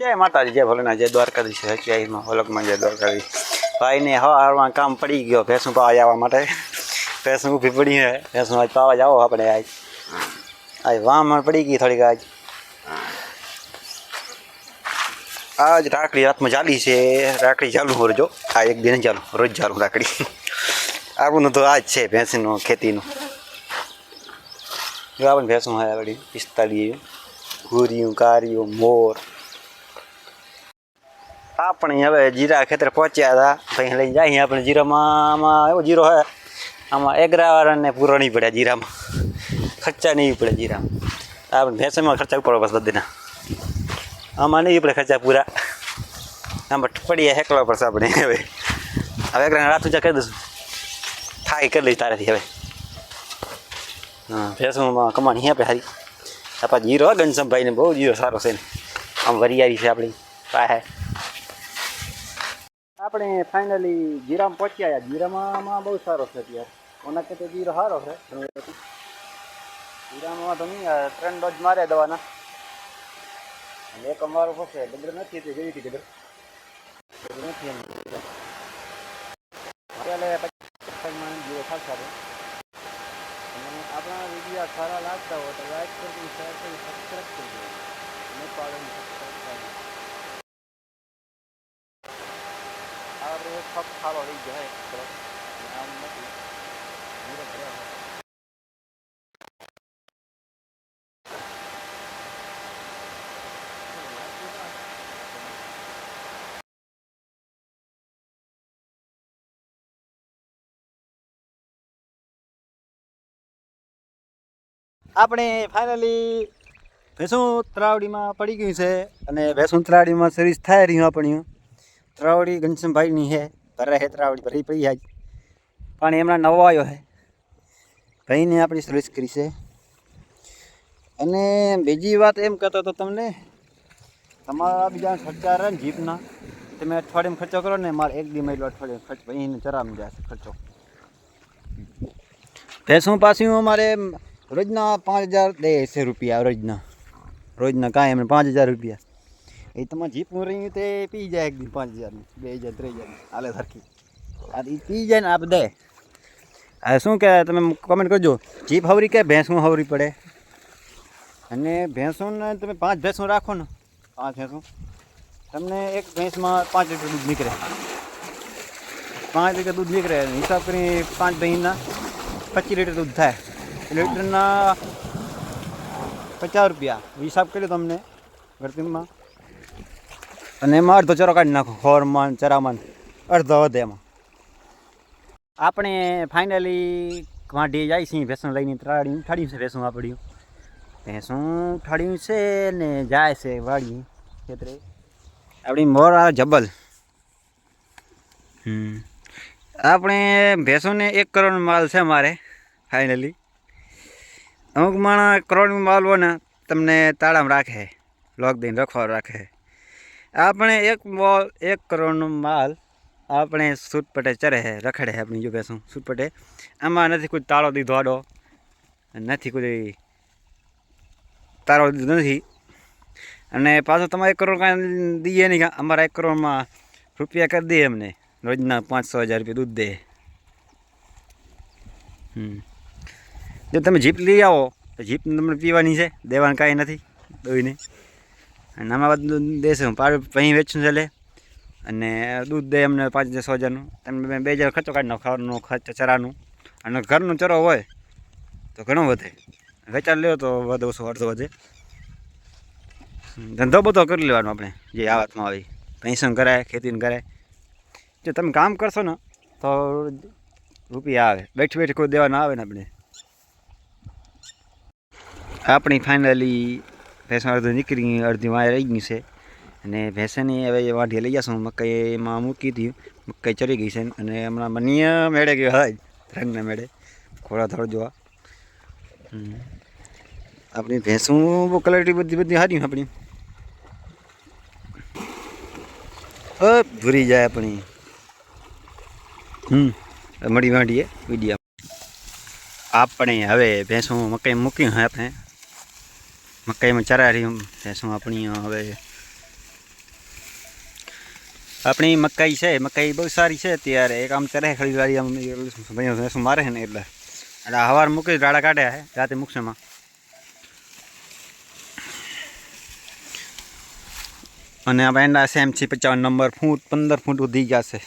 જય માતાજી, જય ભોલેનાથ, જય દ્વારકાધીશ હચવાઈમાં વલકમાં જય દ્વારકાધીશ. ભાઈને હવારમાં કામ પડી ગયો ભેંસું પાવા જવા માટે. ભેંસું ઊભી પડી હે ભેંસું આજ પાવા જાઓ આપણે આજ. આજ વામણ પડી ગઈ થોડીક આજ. આજ રાખડી હાથમાં ચાલી છે, રાખડી ચાલુ રોજો આ એક દિન ચાલુ, રોજ ચાલુ રાખડી. આપણું તો આજ છે ભેંસનું, ખેતીનું. જો આપણે ભેંસું હોય આગળ પિસ્તાલીસ ઘૂરિયું કારિયું મોર. આપણે હવે જીરા ખેતર પહોંચ્યા હતા. પછી લઈ જાય આપણે જીરામાં, આમાં એવો જીરો હોય આમાં એગરાવાળાને પૂરો નહીં પડે જીરામાં. ખર્ચા નહીં પડે જીરામાં. આપણે ભેંસમાં ખર્ચા ઉપર બસ બધીના. આમાં નહીં પડે ખર્ચા પૂરા. આમાં પડીએ હેકલા પડશે આપણે હવે. હવે એગરાને રાત ઊંચા કરી દઈશું. થાય કરી લઈશ તારેથી હવે. હા, ભેંસમાં કમાણી આપણે સારી આપણા જીરો ઘનશ્યામભાઈને બહુ જીરો સારો છે ને. આમ વરિયારી છે આપણી પાસે. આપણે ફાઇનલી જીરામાં પહોંચ્યા જીરામાં બહુ સારો છે અત્યારે. ઓના કરતા જીરો સારો છે. જીરામાં તો નહીં, આ ત્રણ ડોઝ મારે દવાના. અને એક અમારો ફસે ડબર નથી તે જેવી હતી ડબર ડબર નથી એમ. અત્યારે પચાસમાં જીરો ખાસ સારો અને આપણા વીડિયો સારા લાગતા હોય તો લાઈક કરજો શેર કરી સબસ્ક્રાઈબ કરજો અને પાડો સબસ્ક્રાઈબ કરજો આપણે એક ફક્ત આપણે ફાઇનલી ભેંસું તરાવડીમાં પડી ગયું છે અને ભેંસું તરાવડીમાં સિરીઝ થાય રહ્યું આપણી. તરાવડી ઘનશ્યામભાઈની હે ભરે હે ત્રાવડી ભરી પડી જાય પણ એમના નવો આવ્યો હે. ભાઈને આપણી સર્વિસ કરી છે. અને બીજી વાત એમ કહેતો તો તમને, તમારા બીજા ખર્ચા રહે ને જીપના તમે અઠવાડિયામાં ખર્ચો કરો ને, મારે એક દી મહિલો અઠવાડિયે ખર્ચ, ભાઈને ચરામાં જશે ખર્ચો. ભેંસું પાછી અમારે રોજના પાંચ હજાર દે છે રૂપિયા રોજના. રોજના કાંઈ એમને પાંચ હજાર રૂપિયા. એ તમારે જીપ રહી તે પી જાય એક દી પાંચ હજારની, બે હજાર, ત્રણ હજાર હાલે સરખી. આ એ પી જાય ને આપ દે હવે શું કે તમે કમેન્ટ કરજો. જીપ હવરી કે ભેંસું હવરી પડે? અને ભેંસોને તમે પાંચ ભેંસો રાખો ને પાંચ ભેંસો. તમને એક ભેંસમાં પાંચ લીટર દૂધ નીકળે. પાંચ લીટર દૂધ નીકળે. હિસાબ કરી પાંચ ભેંસના પચીસ લીટર દૂધ થાય. લીટરના પચાસ રૂપિયા. હિસાબ કર્યો તમને વર્તિંગમાં અને એમાં અડધો ચરો કાઢી નાખો ખોરમાં ચરામાં અડધો વધે એમાં. આપણે ફાઇનલી વાંઢી જાય છીએ ભેંસું લઈને ત્રાડી ઠાડ્યું છે ભેંસું આપડ્યું ભેંસું ઠાડ્યું છે ને જાય છે વાડી ખેતરે. આપણી મોર જબલ હમ. આપણે ભેંસોને એક કરોડ માલ છે મારે ફાઇનલી અમુક માણસ કરોડનો માલ હોય ને તમને તાળામાં રાખે લોક દઈને રખવા રાખે. આપણે એક મોલ, એક કરોડનો માલ આપણે સૂટપટે ચરે છે રખડે છે આપણી જો બેસું સૂટપટે. આમાં નથી કોઈ તાળો દીધો આડો, નથી કોઈ તાળો દીધો નથી. અને પાછો તમારે એક કરોડ કાંઈ દઈએ નહીં અમારા એક કરોડમાં રૂપિયા કરી દઈએ અમને રોજના પાંચસો હજાર રૂપિયા દૂધ દે. હમ. જો તમે જીપ લઈ આવો, તો જીપ તમને પીવાની છે, દેવાનું કાંઈ નથી, દોઈને. અને આમાં દૂધ દેશે હું. પાડું અહીં વેચું છે લે. અને દૂધ દે અમને પાંચ છ હજારનું. તમે બે હજાર ખર્ચો કાઢી નાખો. ખાવાનો, ખર્ચ, ચરાનું. અને ઘરનો ચરો હોય તો ઘણો વધે. વેચાણ લ્યો તો વધુ ઓછો અડધો વધે. ધંધો બધો કરી લેવાનો આપણે. જે આવતમાં આવી. પેન્શન કરાય, ખેતીને કરાય. જો તમે કામ કરશો ને, તો રૂપિયા આવે. બેઠી બેઠી કોઈ દેવા ના આવે ને આપણે. આપણી ફાઇનલી ભેંસો અડધું નીકળી, અડધી વાય રહી ગયું છે. અને ભેંસની હવે વાઢીએ લઈ જશું. મકાઈમાં મૂકી હતી મકાઈ ચરી ગઈ છે. અને હમણાં મનીય મેળે ગયો હા રંગને મેળે. ખોળા થોડો જોવા. આપણી ભેંસું બહુ ક્વોલિટી બધી બધી સારી આપણી. ભૂરી જાય આપણી. હમ. મળી વાંડીએ વિડીયા આપણે હવે ભેંસું મકાઈ મૂકી આપણે. મકાઈમાં ચરા રહી ભેંસું આપણી હવે આપણી મકાઈ છે, મકાઈ બહુ સારી છે અત્યારે. એક આમ ચરે ખડી વાળી આમ ભેંસો મારે છે ને એટલે. એટલે હવાર મૂકી રાડા કાઢ્યા છે, રાતે મૂકશેમાં અને આ એના સેમ છે પચાવન નંબર ફૂટ, પંદર ફૂટ વધી ગયા છે